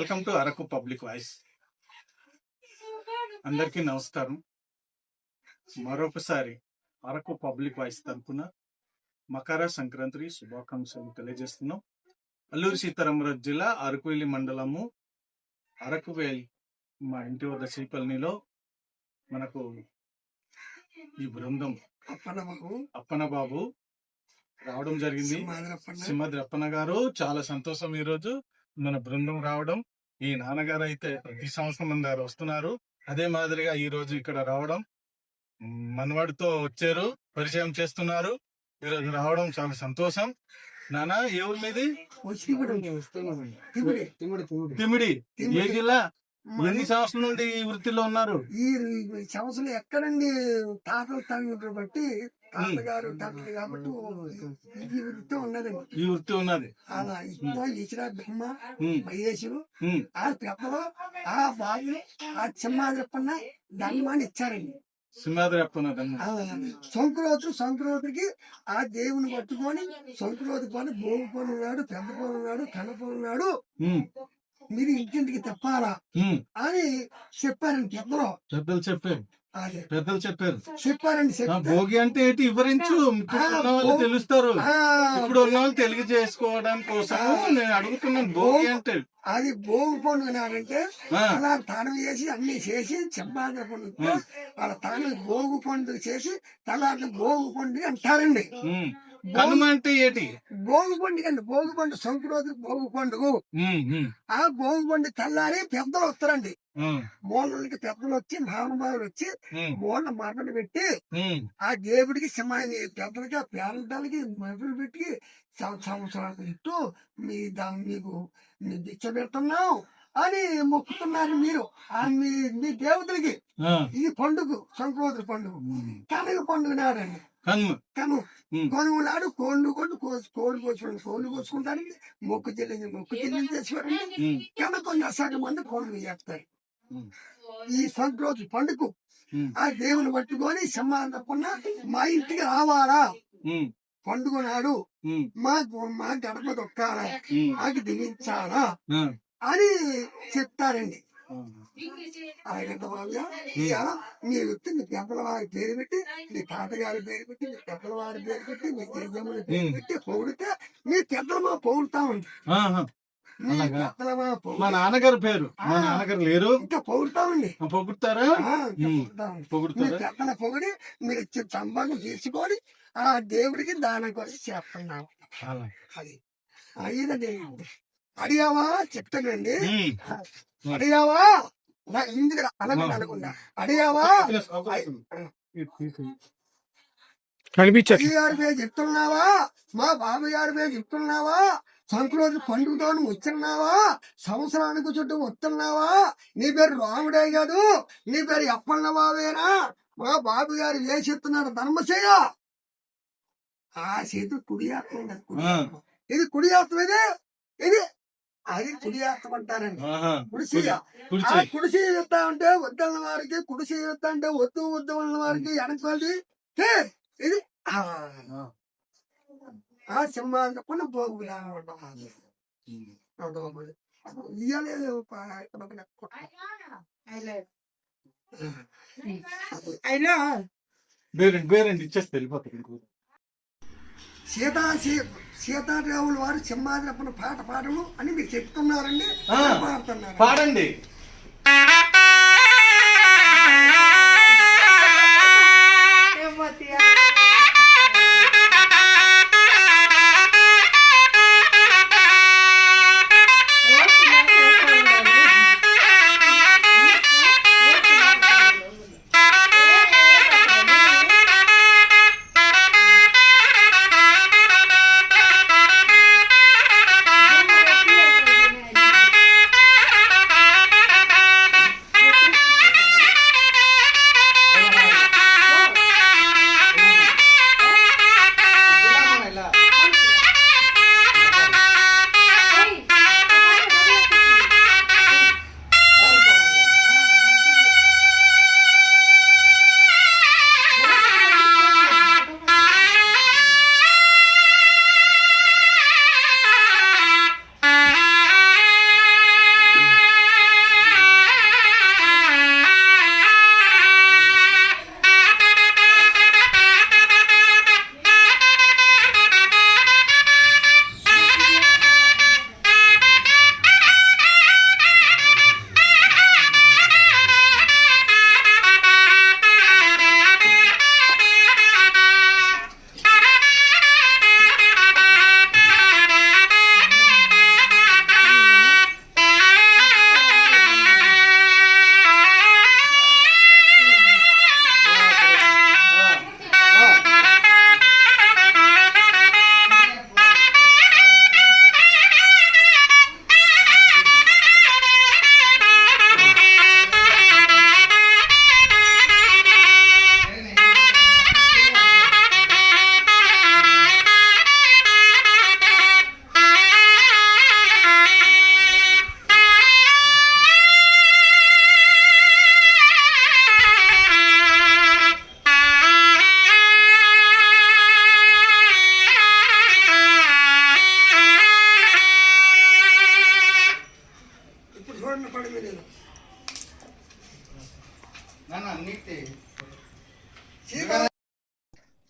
Welcome to Araku public voice. అందరికీ నమస్కారం. మరొకసారి అరకు పబ్లిక్ వాయిస్ తరపున మకర సంక్రాంతి శుభాకాంక్షలు తెలియజేస్తున్నాం. అల్లూరు సీతారామరాజు జిల్లా అరకువెల్లి మండలము అరకువేల్ మా ఇంటి వద్ద శ్రీపల్లిలో మనకు ఈ బృందం అప్పనమ్మకు అప్పన బాబు రావడం జరిగింది. సింహాద్రి అప్పన్న. గారు చాలా సంతోషం ఈ రోజు మన బృందం రావడం ఈ నాన్నగారు అయితే ప్రతి సంవత్సరం మన దగ్గర వస్తున్నారు. అదే మాదిరిగా ఈ రోజు ఇక్కడ రావడం మనవాడితో వచ్చారు పరిచయం చేస్తున్నారు. ఈ రోజు రావడం చాలా సంతోషం. నాన్న ఏ ఊరు మీది? తిమిడి. తిమిడి ఏ. జిల్లా? ఎన్ని సంవత్సరాల నుండి ఈ వృత్తిలో ఉన్నారు? ఈ సంవత్సరం ఎక్కడండి? తాతలు తండ్రులు బట్టి తాతగారు తండ్రులు కాబట్టి ఈ వృత్తి ఉన్నదండి ఈ వృత్తి ఉన్నది. అలా ఇచ్చిన ఇచ్చిన బ్రహ్మ మహేశుడు ఆ పెద్దలు ఆ బాబు ఆ సింహాద్రప్పన్న ధర్మాన్ని ఇచ్చారండి. సంక్రోతు సంక్రోతికి ఆ దేవుని పట్టుకొని సంక్రోతి పని భోగి పని ఉన్నాడు పెద్ద పని ఉన్నాడు కన్న పని ఉన్నాడు. మీరు ఇంటింటికి తెప్పాలా. అని చెప్పారండి పెద్దలు పెద్దలు చెప్పారు. పెద్దలు చెప్పారు. చెప్పారండి భోగి అంటే ఏంటి? వివరించు. వాళ్ళు తెలుస్తారు. ఇప్పుడు ఉన్న వాళ్ళు తెలుగు చేసుకోవడానికి కోసం నేను అడుగుతున్నాను భోగి అంటే. అది భోగి పండుగ నాడంటే ఆ, అలా తానం చేసి అన్ని చేసి చెంపాద పండుగ. వాళ్ళ తాను భోగు పండుగ చేసి తర్వాత భోగు పండుగ అంటారండి. కనుమ అంటే ఏంటి? భోగి పండుగ అండి. భోగి పండుగ సంక్రాంతి భోగి పండుగ. ఆ భోగి పండుగ తెల్లారి పెద్దలు వస్తారండి. ఉమ్, మూలకి పెద్దలు వచ్చి మహానుభావులు వచ్చి మూల మాటలు పెట్టి ఆ దేవుడికి సింహాన్ని పెద్దలకి ఆ పేరంటాలకి మొదలు పెట్టి సంవ- సంవత్సరాలు ఇస్తూ మీ దాన్ని మీకు మీ దిచ్చ పెడుతున్నాం అని మొక్కుతున్నారు మీరు. ఆ మీ మీ దేవతలకి ఈ పండుగ సంక్రాంతి పండుగ. కనుక పండుగ నాడండి. కను. కనుమ. నాడు కోళ్ళు కొట్టు కోడి కోసుకుంటారు కోళ్ళు కోసుకుంటారు మొక్కు చెల్లించి మొక్కు చెల్లించి చేసేవారండి ఉమ్, కనుక కొన్ని అసలు మంది కోళ్ళు చేస్తారు. ఈ సంక్రాంతి పండుగ ఆ దేవుని పట్టుకొని సమాధానం తప్పకుండా మా ఇంటికి రావాలా? పండుగ నాడు మా మా గడప దొక్కాలా? మాకు దిగించాలా? అని చెప్తారండి. బాబుగా ఇవాళ మీరు వచ్చి మీ పెద్దల వారి పేరు పెట్టి మీ తాతగారి పేరు పెట్టి మీ పెద్దల వారి పేరు పెట్టి మీ గిరిజమ్మల పేరు. పెట్టి పొగిడితే మీ పెద్దలు మా ఉంది. మీ నాన్నగారి పేరు. మా నాన్నగారు లేరు. ఇంకా పొగుడుతా ఉంది ఆ, పొగుడుతారా? పొగుడుతారా పెద్దల పొగిడి మీరు ఇచ్చిన సంబంధం తీసుకొని ఆ దేవుడికి దానం కోసం చేస్తున్నాం. అలా. అది. అయ్యిందండి అడిగావా? చెప్తానండి. అడిగావా? నా ఇందుకు అనకుండా అనకుండా అడిగావా? పేరు చెప్తున్నావా? మా బాబు గారి పేరు చెప్తున్నావా? సంక్రాంతి పండుగతో వస్తున్నావా సంవత్సరానికి చుట్టూ వస్తున్నావా నీ పేరు రాముడే కాదు నీ పేరు అప్పన్న బాబేనా మా బాబు గారు ఏ చెప్తున్నాడు ధర్మసేయ ఆ చేతి కుడి ఆత్మ. ఇది కుడి ఆత్మ ఇది? ఇది? అది కుడి ఆత్మ అంటారండి. కుడిసీయ. కుడి. ఆ. కుడిసి ఇస్తా అంటే వద్దన్న వారికి కుడిసి ఇస్తా అంటే వద్దు వద్దు అన్న వారికి వెనకాలి ఇది? ఆ తప్పని పోగులా ఉమ్. ఇయ్యాలి అయినా బేరండి ఇచ్చేస్తే. సీతా సీతారాముల వారు సింహాద్రప్పన పాట పాడము అని మీరు చెప్తున్నారండి. ఆ. పాడుతున్నారు? పాడండి.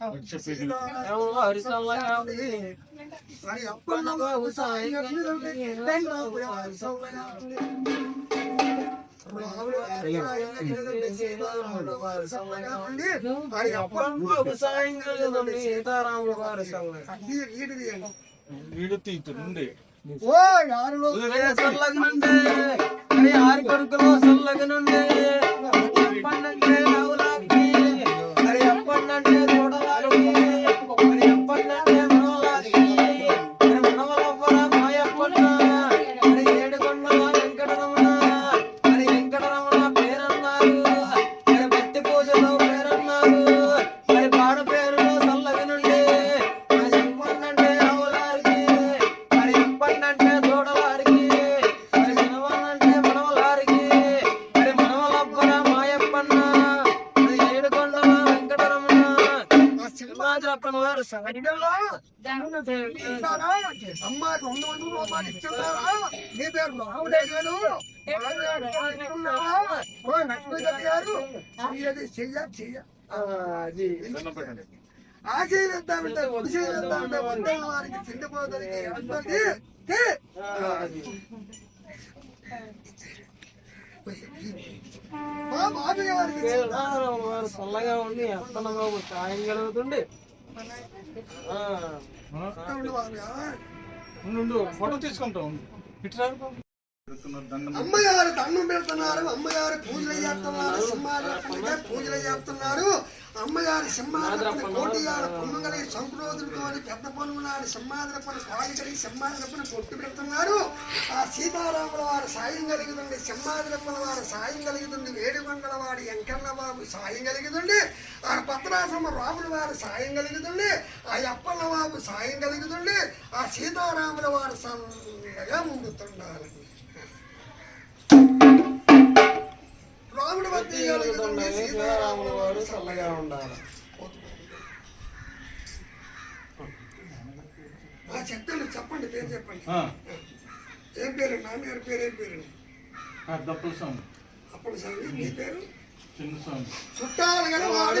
చెప్పేది మరి అప్పన్న బాబు సాయి మరి అమ్మా రెండు వందల రూపాయలు ఇస్తున్నారా నీ పేరు రావుడే గారు గారు చెయ్యది చెయ్య చెయ్య ఆశీర్వద్దామంటే ఆశీర్వద్దామంటే వందల వారికి తిండిపోతుంది ఇబ్బంది మా బాబు గారికి వారు చల్లగా ఉండి అప్పన్న బాబు సాయం కలుగుతుండే. ఫోటో తీసుకుంటాం. ఇట్లా అమ్మగారు దండం పెడుతున్నారు అమ్మగారు పూజలు చేస్తున్నారు సింహాద్రప్పనిగా పూజలు చేస్తున్నారు. అమ్మగారు సింహాద్రప్పని కోటిగారు పొన్నుగలి సంక్రోధులతో పెద్ద పొన్ను నాడు సింహాద్రప్పని కాలికలి సింహాద్రప్పని పొట్టు పెడుతున్నారు. ఆ సీతారాముల వారు సాయం కలుగుతుంది సింహాద్రప్పల వారు సాయం కలుగుతుంది వేడుకొండల వారి వెంకన్న బాబు సాయం కలుగుతుంది ఆ పత్రాశ్రమ రాముల వారు సాయం కలుగుతుంది ఆ అప్పన్న బాబు సాయం కలుగుతుంది ఆ సీతారాముల వారు సన్నగా ముందుతున్నారు రాముడు భక్తి కలుగుతుంది సీతారాముల వారు చల్లగా ఉండాలి. ఆ చెప్పండి చెప్పండి పేరు చెప్పండి. ఆ, ఏం పేరు? నాన్నగారి పేరు ఏం పేరు? ఆ, దప్పుల స్వామి. అప్పుడు స్వామి మీ పేరు? చిన్న స్వామి. చుట్టాలు గల వాడు.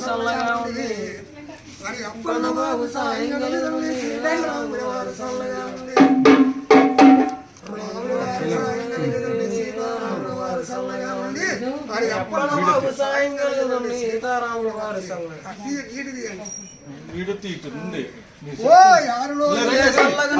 సల్లగా ఉంది బాబు సాయంగా ఉంది సల్లగా ఉంది. సల్లగా ఉంది అది అప్పలబాబు సాయంగా ఉంది సీతారాముల వారు సల్లగా వీడు ఓ యారులో సల్లగా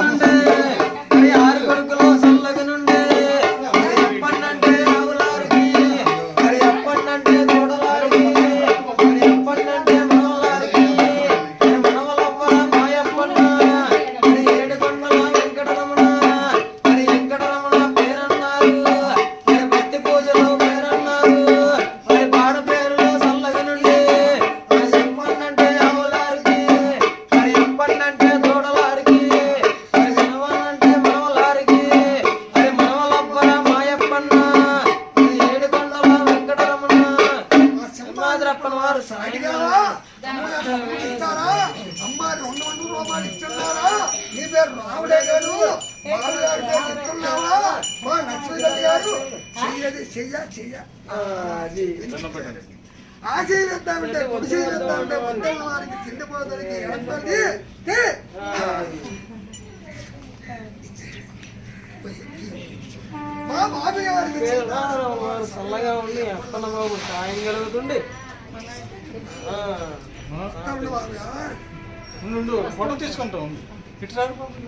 చెయ్య ఆ వారికి మా చల్లగా ఉండి అప్పన్న బాబు సాయం కలుగుతుంది ఫోటో తీసుకుంటాం ఇట్లా